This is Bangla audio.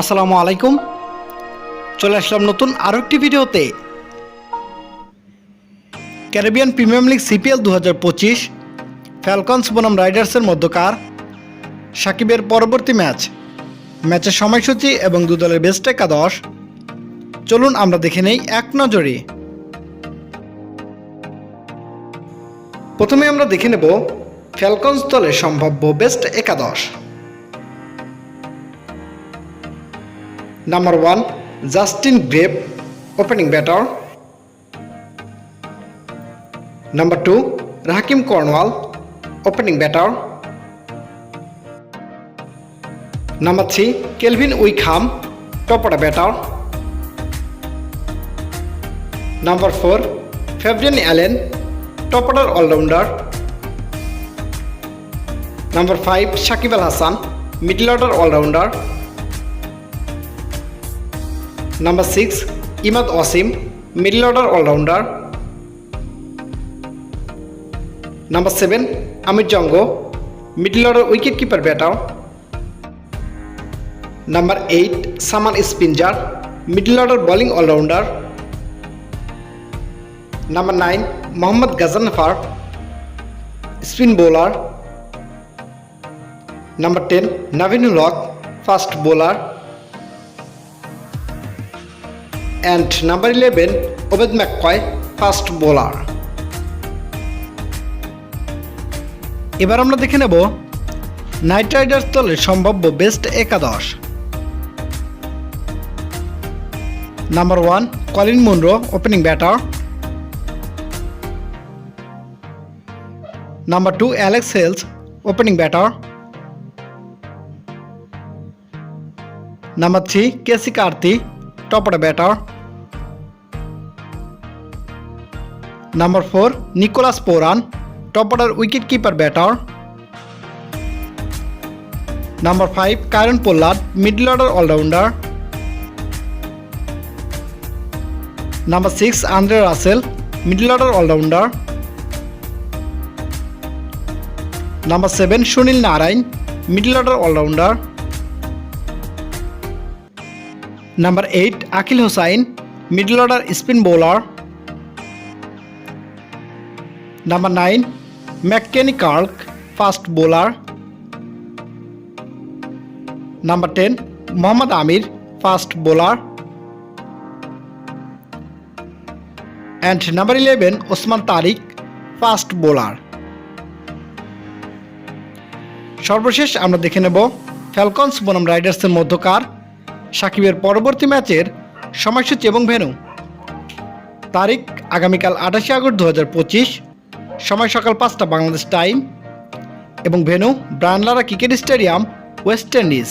আসসালামু আলাইকুম। চলে আসলাম নতুন আরও একটি ভিডিওতে। ক্যারিবিয়ান প্রিমিয়াম লিগ সিপিএল দু হাজার পঁচিশ, ফ্যালকনস বনাম রাইডার্সের মধ্যকার সাকিবের পরবর্তী ম্যাচ। ম্যাচের সময়সূচি এবং দু দলের বেস্ট একাদশ। চলুন আমরা দেখে নেই এক নজরে। প্রথমে আমরা দেখে নেব ফ্যালকনস দলের সম্ভাব্য বেস্ট একাদশ। Number 1 Justin Grape opening batter. Number 2 Raheem Cornwall opening batter. Number 3 Kelvin Wickham top order batter. Number 4 Fabian Allen top order all-rounder. Number 5 Shakib Al Hassan middle order all-rounder. Number six Imad Asim middle order allrounder number seven Amir Jang middle order wicket keeper batter number eight Saman Spinzar middle order bowling allrounder number nine Mohammad Ghazanfar spin bowler number ten Naveenul Haq fast bowler and number 11 Obed McCoy fast bowler এবার আমরা দেখে নেব নাইট রাইডার্স দলের সম্ভাব্য বেস্ট একাদশ। Number one Colin Munro opening batter number two Alex Hales opening batter number three Keacy Carty top order batter. Number four Nicholas Pooran top order wicket keeper batter number five Kieron Pollard middle order allrounder number six Andre Russell middle order allrounder number seven Sunil Narine middle order allrounder number eight Akeal Hosein middle order spin bowler number nine McKenny Clarke fast bowler number ten Mohammad Amir fast bowler and number eleven Usman Tariq fast bowler সর্বশেষ আমরা দেখে নেব ফ্যালকনস বনম রাইডার্সের মধ্যকার সাকিবের পরবর্তী ম্যাচের সময়সূচি এবং ভেনু তারিখ আগামীকাল আঠাশে আগস্ট দু হাজার পঁচিশ। সময় সকাল পাঁচটা বাংলাদেশ টাইম এবং venue Brian Lara cricket stadium West Indies.